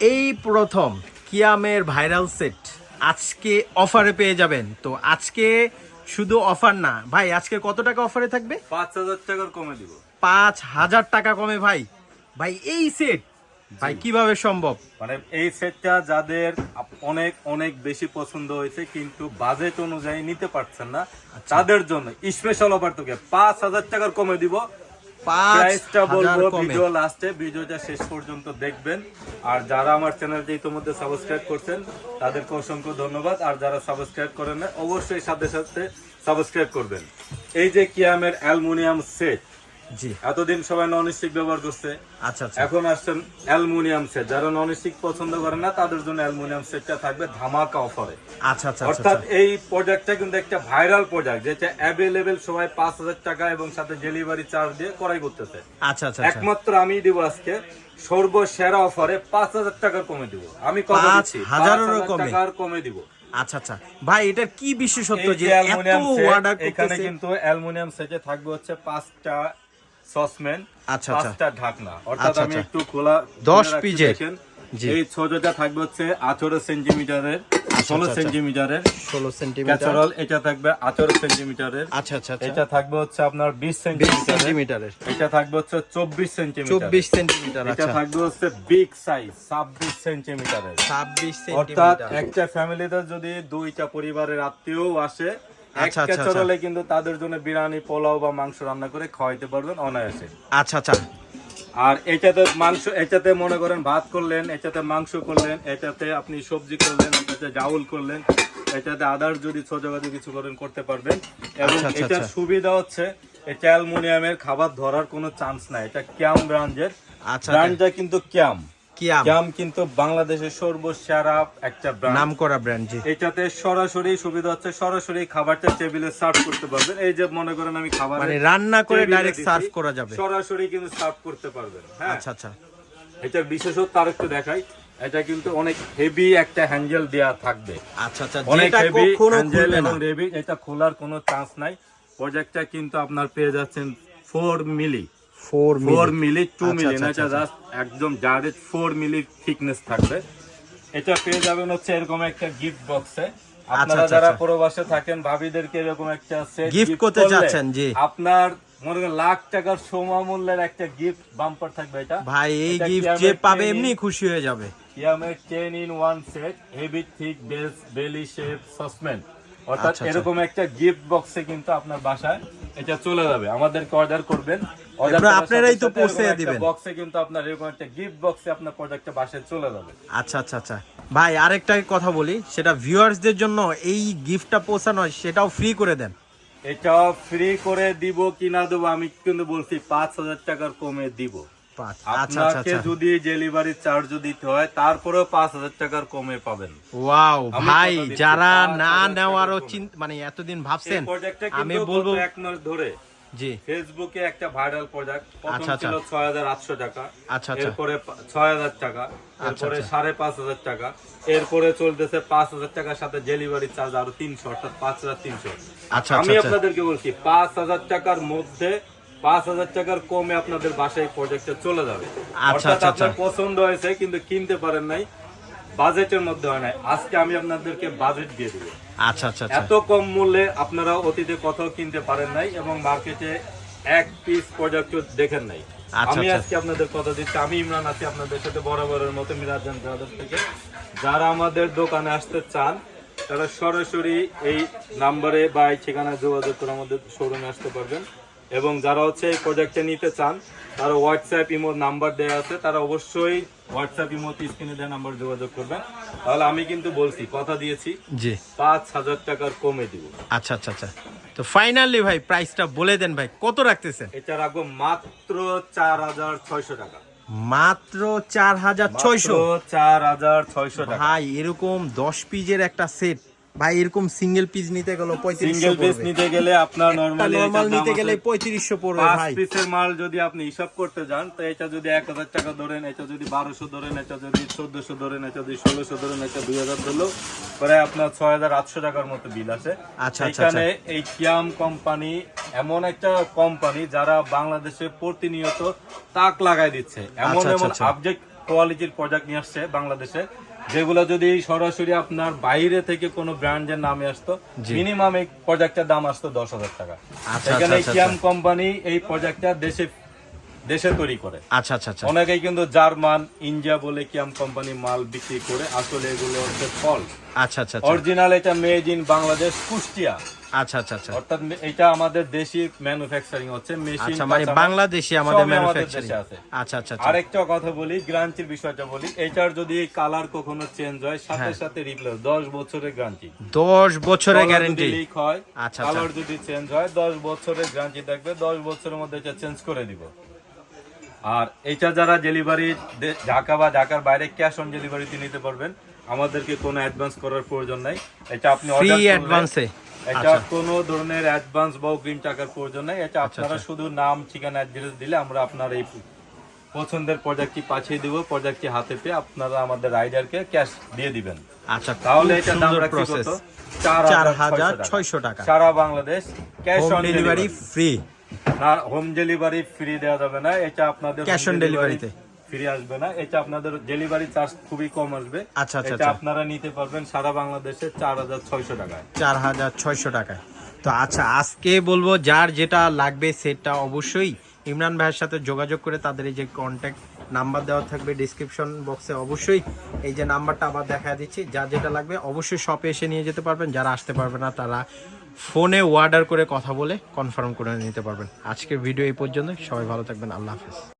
এই প্রথম কিয়ামের viral set আজকে অফারে পেয়ে যাবেন। তো আজকে শুধু অফার না ভাই আজকে কত টাকা অফারে থাকবে? পাঁচ হাজার টাকার কমে দিব। পাঁচ হাজার টাকা কমে ভাই। ভাই এই সেট ভাই কীভাবে সম্ভব? মানে এই সেটটা যাদের অনেক অনেক বেশি পছন্দ হয়েছে কিন্তু বাজেট অনুযায়ী নিতে পারছেন না আচ্ছা। তাদের জন্য স্পেশাল অফার তোকে পাঁচ হাজার টাকার কমে দিব। প্রাইসটা বলব ভিডিও লাস্টে ভিডিওটা শেষ পর্যন্ত দেখবেন। আর যারা আমার চ্যানেলটা ইতিমধ্যে সাবস্ক্রাইব করছেন তাদেরকে অসংখ্য ধন্যবাদ। আর যারা সাবস্ক্রাইব করেন না অবশ্যই সাথে সাথে সাবস্ক্রাইব করবেন। এই যে কিয়ামের অ্যালমোনিয়াম সেট এতদিন সবাই নন স্টিক ব্যবহার করছে। আচ্ছা আচ্ছা। এখন আসছেন অ্যালুমিনিয়াম সেট। যারা নন স্টিক পছন্দ করে না তাদের জন্য অ্যালুমিনিয়াম সেটটা থাকবে ধামাকা অফারে আচ্ছা আচ্ছা আচ্ছা অর্থাৎ এই প্রোডাক্টটা কিন্তু একটা ভাইরাল প্রোডাক্ট যেটা অ্যাভেলেবেল সবাই পাঁচ হাজার টাকা এবং সাথে ডেলিভারি চার্জ দিয়ে করাই করতেছে। আচ্ছা আচ্ছা আচ্ছা। একমাত্র আমি দিব আজকে সর্বসেরা অফারে পাঁচ হাজার টাকা কমে দিব। আমি কথা দিচ্ছি হাজারেরও হাজার কমে? টাকার কমে দিব। আচ্ছা আচ্ছা। ভাই এটার কি বিশেষত্ব যে এত এখানে কিন্তু অ্যালুমিনিয়াম সেটে থাকবে হচ্ছে পাঁচটা সসম্যান আচ্ছা, আচ্ছা। পাঁচটা ঢাকনা। অর্থাৎ আচ্ছা, আমি আচ্ছা। একটু খোলা দশ খুলে রাখছি পিজের। এই ছোটটা থাকবে হচ্ছে আঠারো সেন্টিমিটারের ষোলো আচ্ছা, আচ্ছা। সেন্টিমিটারের। ষোলো সেন্টিমিটার। ক্যাচারল এটা থাকবে আঠারো সেন্টিমিটারের। আচ্ছা আচ্ছা এটা থাকবে হচ্ছে আপনার বিশ বিশ সেন্টিমিটারের। সেন্টিমিটারের। এটা থাকবে হচ্ছে চব্বিশ সেন্টিমিটার চব্বিশ সেন্টিমিটার এটা থাকবে হচ্ছে বিগ সাইজ ছাব্বিশ সেন্টিমিটারের। ছাব্বিশ অর্থাৎ সেন্টিমিটার। একটা ফ্যামিলিতে যদি দুইটা পরিবারের আত্মীয় আসে আচ্ছা, আচ্ছা, চরলে কিন্তু তাদের জন্য বিরিয়ানি পোলাও বা মাংস রান্না করে খাওয়াইতে পারবেন অনায়াসে। আচ্ছা আচ্ছা। আর এটাতে মাংস এটাতে মনে করেন ভাত করলেন এটাতে মাংস করলেন এটাতে আপনি সবজি করলেন এটাতে জাউল করলেন এটাতে আদার যদি ছোটখাটো কিছু করেন করতে পারবেন। এবং আচ্ছা, আচ্ছা, এটার আচ্ছা। সুবিধা হচ্ছে এটা অ্যালুমিনিয়ামের খাবার ধরার কোনো চান্স নাই এটা ক্যাম আচ্ছা। ব্র্যান্ডটা কিন্তু ক্যাম। ক্যাম। কিন্তু বাংলাদেশের সর্বসেরা একটা ব্র্যান্ড নাম করা ব্র্যান্ড জি। এটাতে সরাসরি সুবিধা হচ্ছে সরাসরি খাবারটা টেবিলে সার্ভ করতে পারবেন। এই যে মনে করেন আমি খাবার মানে রান্না করে ডাইরেক্ট সার্ভ করা যাবে। সরাসরি কিন্তু সার্ভ করতে পারবেন হ্যাঁ। আচ্ছা আচ্ছা। এটার বিশেষত্ব আর একটু দেখাই এটা কিন্তু অনেক হেভি একটা হ্যান্ডেল দেয়া থাকবে। আচ্ছা আচ্ছা অনেক যেটা হেভি হ্যান্ডেল এবং হেভি এটা খোলার কোনো চান্স নাই। প্রজেক্টটা কিন্তু আপনার পেয়ে যাচ্ছেন four milli four four milli two আচ্ছা, মিলি আচ্ছা, না এটা আচ্ছা, জাস্ট একদম ডাইরেক্ট ফোর মিলি থিকনেস থাকবে। এটা পেয়ে যাবেন হচ্ছে এরকম একটা গিফট বক্সে আপনারা আচ্ছা, যারা আচ্ছা। প্রবাসে থাকেন ভাবিদেরকে এরকম একটা সেট Gift করতে চাচ্ছেন, জি। আপনার মনে করেন লাখ টাকার সমমূল্যের একটা গিফট বাম্পার থাকবে এটা। ভাই এই গিফট যে পাবে এমনি খুশি হয়ে যাবে। ইয়ামের ten in one set heavy thick base belly shape সসম্যান অর্থাৎ আচ্ছা, আচ্ছা। এরকম একটা গিফট বক্সে কিন্তু আপনার বাসায় এটা চলে যাবে। আমাদেরকে অর্ডার করবেন। আপনারাই তো পৌঁছে দিবেন। বক্সে কিন্তু আপনার এরকম একটা গিফট বক্সে আপনার প্রোডাক্টটা বাসায় চলে যাবে। আচ্ছা আচ্ছা আচ্ছা। ভাই আরেকটা কথা বলি সেটা ভিউয়ার্সদের জন্য এই গিফটটা পৌঁছানো হয়, সেটাও ফ্রি করে দেন। এটা ফ্রি করে দিব কিনা দেবো আমি কিন্তু বলছি পাঁচ হাজার টাকার কমে দিব। আপনাকে আচ্ছা। যদি ডেলিভারি চার্জ দিতে হয় তারপরেও পাঁচ হাজার টাকার কমে পাবেন। ওয়াও ভাই যারা না নেওয়ারও মানে এতদিন ভাবছেন আমি বলব এক মাস ধরে। জি। ফেসবুকে একটা ভাইরাল প্রোডাক্ট প্রথম আচ্ছা, আচ্ছা। ছিল ছয় হাজার আটশো টাকা। আচ্ছা, আচ্ছা। এরপরে ছয় হাজার টাকা। এরপরে আচ্ছা। সাড়ে পাঁচ হাজার টাকা। এরপরে চলতেছে পাঁচ হাজার টাকার সাথে ডেলিভারি চার্জ আরও তিনশো অর্থাৎ পাঁচ হাজার তিনশো। আচ্ছা আমি আচ্ছা আচ্ছা। আপনাদেরকে বলছি পাঁচ হাজার টাকার মধ্যে পাঁচ হাজার টাকার কমে আপনাদের বাসায় প্রজেক্টে চলে যাবে। আচ্ছা, অর্থাৎ আচ্ছা, আপনার আচ্ছা। পছন্দ হয়েছে কিন্তু কিনতে পারেন নাই বাজেটের মধ্যে হয় নাই। আজকে আমি আপনাদেরকে বাজেট দিয়ে দিব। আচ্ছা আচ্ছা এত কম মূল্যে আপনারা অতীতে কোথাও কিনতে পারেন নাই এবং মার্কেটে এক পিস প্রোডাক্ট দেখেন নাই। আমি। আজকে আপনাদের কথা দিচ্ছি আমি ইমরান আছি আপনাদের সাথে বরাবরের মতো মিরাজান ব্রাদার থেকে। যারা আমাদের দোকানে আসতে চান তারা সরাসরি এই নাম্বারে বা এই ঠিকানায় যোগাযোগ করে আমাদের শোরুমে আসতে পারবেন। এবং যারা হচ্ছে এই প্রোডাক্টটা নিতে চান তারা হোয়াটসঅ্যাপ ইমোর নাম্বার দেওয়া আছে। তারা অবশ্যই হোয়াটসঅ্যাপ ইমোতে স্ক্রিনে দেওয়া নাম্বার যোগাযোগ করবেন। তাহলে আমি কিন্তু বলছি কথা দিয়েছি। জি। পাঁচ হাজার টাকার কমে দিব। আচ্ছা আচ্ছা আচ্ছা। তো ফাইনালি ভাই প্রাইসটা বলে দেন ভাই কত রাখতেছেন? এটা রাখব মাত্র চার হাজার ছয়শো টাকা। মাত্র চার হাজার ছয়শো? চার হাজার ছয়শো টাকা। ভাই এরকম দশ পিজের একটা সেট ভাই এরকম সিঙ্গেল পিস নিতে গেল সিঙ্গেল পিস নিতে গেলে আপনার নরমালি নর্মাল নিতে গেলে পঁয়ত্রিশশো পড়বে ভাই। পিসের মাল যদি আপনি হিসাব করতে যান তো এটা যদি এক হাজার টাকা ধরেন এটা যদি বারোশো ধরেন এটা যদি চোদ্দশো ধরেন এটা যদি ষোলোশো ধরেন এটা দুই হাজার ধরলেও পরে আপনার ছয় হাজার আটশো টাকার মতো বিল আছে। আচ্ছা, আচ্ছা, এখানে এই কিয়াম কোম্পানি এমন একটা কোম্পানি যারা বাংলাদেশে প্রতিনিয়ত তাক লাগাই দিচ্ছে। এমন আচ্ছা, এমন আচ্ছা। আপডেট কোয়ালিটির প্রোডাক্ট নিয়ে আসছে বাংলাদেশে। যেগুলো যদি সরাসরি আপনার বাইরে থেকে কোনো ব্র্যান্ডের নামে আসতো মিনিমাম এই প্রোডাক্টের দাম আসতো দশ হাজার টাকা। সেখানে কিয়াম কোম্পানি এই প্রোডাক্টটা দেশে দেশে তৈরি করে। আচ্ছা আচ্ছা আচ্ছা। অনেকেই কিন্তু জার্মান ইন্ডিয়া বলে কিয়াম কোম্পানি মাল বিক্রি করে আসলে এগুলো হচ্ছে ফল। আচ্ছা আচ্ছা আচ্ছা। অরিজিনাল এটা মেড ইন বাংলাদেশ কুষ্টিয়া। আচ্ছা আচ্ছা আচ্ছা। অর্থাৎ এটা আমাদের দেশি ম্যানুফ্যাকচারিং হচ্ছে মেশিন আচ্ছা মানে বাংলাদেশি আমাদের ম্যানুফ্যাকচারিং আছে। আচ্ছা আচ্ছা আচ্ছা। আরেকটা কথা বলি গ্যারান্টির বিষয়টা বলি। এটার যদি কালার কখনো চেঞ্জ হয় সাথে হ্যাঁ। সাথে রিপ্লেস দশ বছরের গ্যারান্টি দশ বছরের গ্যারেন্টি লিক হয় আচ্ছা, আচ্ছা। কালার যদি চেঞ্জ হয় দশ বছরের গ্যারান্টি থাকবে দশ বছরের মধ্যে এটা চেঞ্জ করে দিব। আর এটা যারা ডেলিভারি ঢাকা বা ঢাকার বাইরে ক্যাশ অন ডেলিভারিতে নিতে পারবেন। আমাদেরকে কোনো অ্যাডভান্স করার প্রয়োজন নাই। এটা আপনি ফ্রি অ্যাডভান্সে এটা আচ্ছা। কোনো ধরনের অ্যাডভান্স বা অগ্রিম টাকার প্রয়োজন নেই। এটা আপনারা আচ্ছা। শুধু নাম ঠিকানা অ্যাড্রেস দিলে আমরা আপনার এই পছন্দের প্রোডাক্টটি পাঠিয়ে দিব। প্রোডাক্টটি হাতে পেয়ে আপনারা আমাদের রাইডারকে ক্যাশ দিয়ে দিবেন। আচ্ছা তাহলে এটার দাম রাখছি কত? চার চার হাজার হাজার ছয়শো টাকা। সারা Bangladesh cash on delivery free না হোম ডেলিভারি ফ্রি দেওয়া যাবে না। এটা আপনাদের ক্যাশ অন delivery-তে। ফ্রি আসবে না। এটা আপনাদের ডেলিভারি চার্জ খুবই কম আসবে। আচ্ছা, আচ্ছা, এটা আচ্ছা। আপনারা নিতে পারবেন সারা বাংলাদেশে চার হাজার ছয়শো টাকায়। চার হাজার ছয়শো টাকায়। তো আচ্ছা আজকে বলব যার যেটা লাগবে সেটা অবশ্যই ইমরান ভাইয়ের সাথে যোগাযোগ করে তাদের এই যে কন্ট্যাক্ট নাম্বার দেওয়া থাকবে ডিসক্রিপশন বক্সে অবশ্যই। এই যে নাম্বারটা আবার দেখা দিচ্ছি যা যেটা লাগবে অবশ্যই শপে এসে নিয়ে যেতে পারবেন, যারা আসতে পারবে না তারা ফোনে অর্ডার করে কথা বলে কনফার্ম করে নিতে পারবেন। আজকের ভিডিও এই পর্যন্ত সবাই ভালো থাকবেন, আল্লাহ হাফেজ।